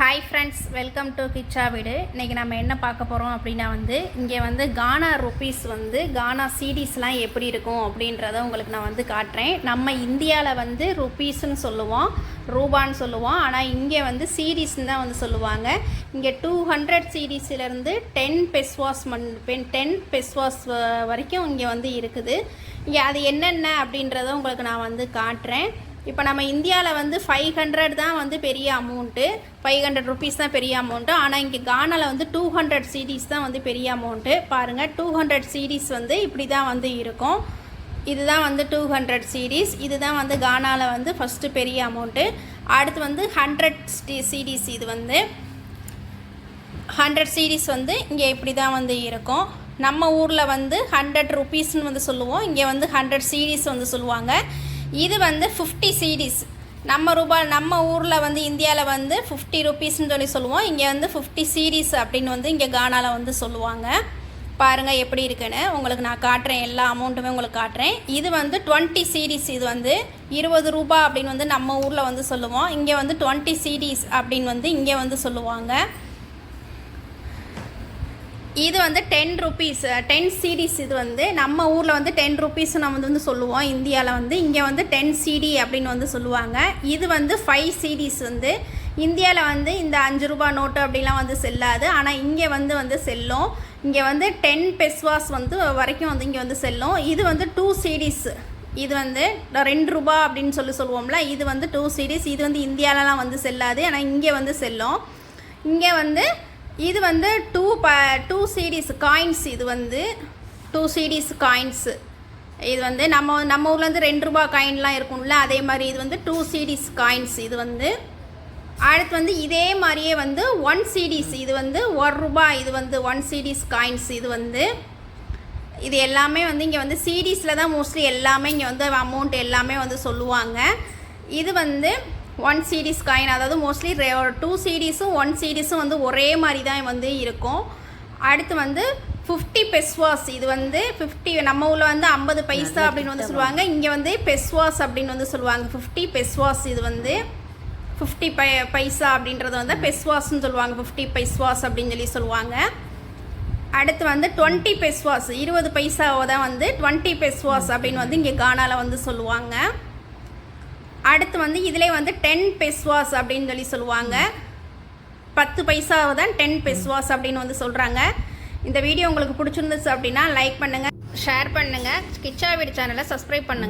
Hi friends welcome to Kichcha வீடு இன்றைக்கி நம்ம என்ன பார்க்க போகிறோம் அப்படின்னா வந்து இங்கே வந்து கானா ருப்பீஸ் வந்து கானா சீடிஸ்லாம் எப்படி இருக்கும் அப்படின்றத உங்களுக்கு நான் வந்து காட்டுறேன். நம்ம இந்தியாவில் வந்து ருபீஸ்னு சொல்லுவோம் ரூபான்னு சொல்லுவோம். ஆனால் இங்கே வந்து சீரீஸ்னு தான் வந்து சொல்லுவாங்க. இங்கே டூ ஹண்ட்ரட் சீரீஸ்லேருந்து டென் பெஸ்வாஸ் மண் பென் டென் பெஸ்வாஸ் வரைக்கும் இங்கே வந்து இருக்குது. இங்கே அது என்னென்ன அப்படின்றத உங்களுக்கு நான் வந்து காட்டுறேன். இப்போ நம்ம இந்தியாவில் வந்து ஃபைவ் ஹண்ட்ரட் தான் வந்து பெரிய அமௌண்ட்டு ஃபைவ் ஹண்ட்ரட் ருபீஸ் தான் பெரிய அமௌண்ட்டு ஆனால் இங்கே கானாவில் வந்து டூ ஹண்ட்ரட் சீரீஸ் தான் வந்து பெரிய அமௌண்ட்டு பாருங்கள் டூ ஹண்ட்ரட் சீரீஸ் வந்து இப்படி தான் வந்து இருக்கும். இதுதான் வந்து டூ ஹண்ட்ரட் சீரீஸ் இதுதான் வந்து கானாவில் வந்து ஃபஸ்ட்டு பெரிய அமௌண்ட்டு அடுத்து வந்து ஹண்ட்ரட் சீரீஸ் இது வந்து ஹண்ட்ரட் சீரீஸ் வந்து இங்கே இப்படி தான் வந்து இருக்கும். நம்ம ஊரில் வந்து ஹண்ட்ரட் ருபீஸ்னு வந்து சொல்லுவோம். இங்கே வந்து ஹண்ட்ரட் சீரீஸ் வந்து சொல்லுவாங்க. இது வந்து ஃபிஃப்டி சீடிஸ் நம்ம ரூபாய் நம்ம ஊரில் வந்து இந்தியாவில் வந்து ஃபிஃப்டி ருபீஸ்ன்னு சொல்லி சொல்லுவோம். இங்கே வந்து ஃபிஃப்டி சீரீஸ் அப்படின்னு வந்து இங்கே கானாவில் வந்து சொல்லுவாங்க. பாருங்கள் எப்படி இருக்குன்னு. உங்களுக்கு நான் காட்டுறேன் எல்லா அமௌண்ட்டுமே உங்களுக்கு காட்டுறேன். இது வந்து டுவெண்ட்டி சீரீஸ் இது வந்து இருபது ரூபா அப்படின்னு வந்து நம்ம ஊரில் வந்து சொல்லுவோம். இங்கே வந்து டுவெண்ட்டி சீரீஸ் அப்படின்னு வந்து இங்கே வந்து சொல்லுவாங்க. இது வந்து டென் ருபீஸ் டென் சீடிஸ் இது வந்து நம்ம ஊரில் வந்து டென் ருபீஸ் நம்ம வந்து வந்து சொல்லுவோம். இந்தியாவில் வந்து இங்கே வந்து டென் சிடி அப்படின்னு வந்து சொல்லுவாங்க. இது வந்து ஃபைவ் சீடிஸ் வந்து இந்தியாவில் வந்து இந்த அஞ்சு ரூபா நோட்டு அப்படிலாம் வந்து செல்லாது. ஆனால் இங்கே வந்து வந்து செல்லும். இங்கே வந்து டென் பெஸ்வாஸ் வந்து வரைக்கும் வந்து இங்கே வந்து செல்லும். இது வந்து டூ சீரீஸ் இது வந்து ரெண்டு ரூபா அப்படின்னு சொல்லி சொல்லுவோம்ல இது வந்து டூ சீரீஸ் இது வந்து இந்தியாவிலலாம் வந்து செல்லாது. ஆனால் இங்கே வந்து செல்லும். இங்கே வந்து இது வந்து டூ ப டூ சீரீஸ் காயின்ஸ் இது வந்து டூ சீரீஸ் காயின்ஸு இது வந்து நம்ம நம்ம ஊர்லேருந்து ரெண்டு ரூபா காயின்லாம் இருக்கும்ல அதே மாதிரி இது வந்து டூ சீரீஸ் காயின்ஸ் இது வந்து அடுத்து வந்து இதே மாதிரியே வந்து ஒன் சீரீஸ் இது வந்து ஒரு ரூபா இது வந்து ஒன் சீரீஸ் காயின்ஸ் இது வந்து இது எல்லாமே வந்து இங்கே வந்து சீரீஸில் தான் மோஸ்ட்லி எல்லாமே இங்கே வந்து அமௌண்ட் எல்லாமே வந்து சொல்லுவாங்க. இது வந்து ஒன் சீரீஸ் காயின் அதாவது மோஸ்ட்லி டூ சீரீஸும் ஒன் சீரீஸும் வந்து ஒரே மாதிரி தான் வந்து இருக்கும். அடுத்து வந்து ஃபிஃப்டி பெஸ்வாஸ் இது வந்து ஃபிஃப்டி நம்ம ஊரில் வந்து ஐம்பது பைசா அப்படின்னு வந்து சொல்லுவாங்க. இங்கே வந்து பெஸ்வாஸ் அப்படின்னு வந்து சொல்லுவாங்க. ஃபிஃப்டி பெஸ்வாஸ் இது வந்து ஃபிஃப்டி பை பைசா அப்படின்றது வந்து பெஸ்வாஸ்ன்னு சொல்லுவாங்க. ஃபிஃப்டி பைஸ்வாஸ் அப்படின்னு சொல்லி சொல்லுவாங்க. அடுத்து வந்து டுவெண்ட்டி பெஸ்வாஸ் இருபது பைசாவை தான் வந்து டுவெண்ட்டி பெஸ்வாஸ் அப்படின்னு வந்து இங்கே கானாவில் வந்து சொல்லுவாங்க. அடுத்து வந்து இதிலே வந்து டென் பெஸ்வாஸ் அப்படின்னு சொல்லி சொல்லுவாங்க. பத்து பைசாவை தான் டென் பெஸ்வாஸ் அப்படின்னு வந்து சொல்கிறாங்க இந்த வீடியோ உங்களுக்கு பிடிச்சிருந்துச்சு அப்படின்னா லைக் பண்ணுங்கள் ஷேர் பண்ணுங்கள் கிச்சா வீடு சேனலை சப்ஸ்கிரைப் பண்ணுங்கள்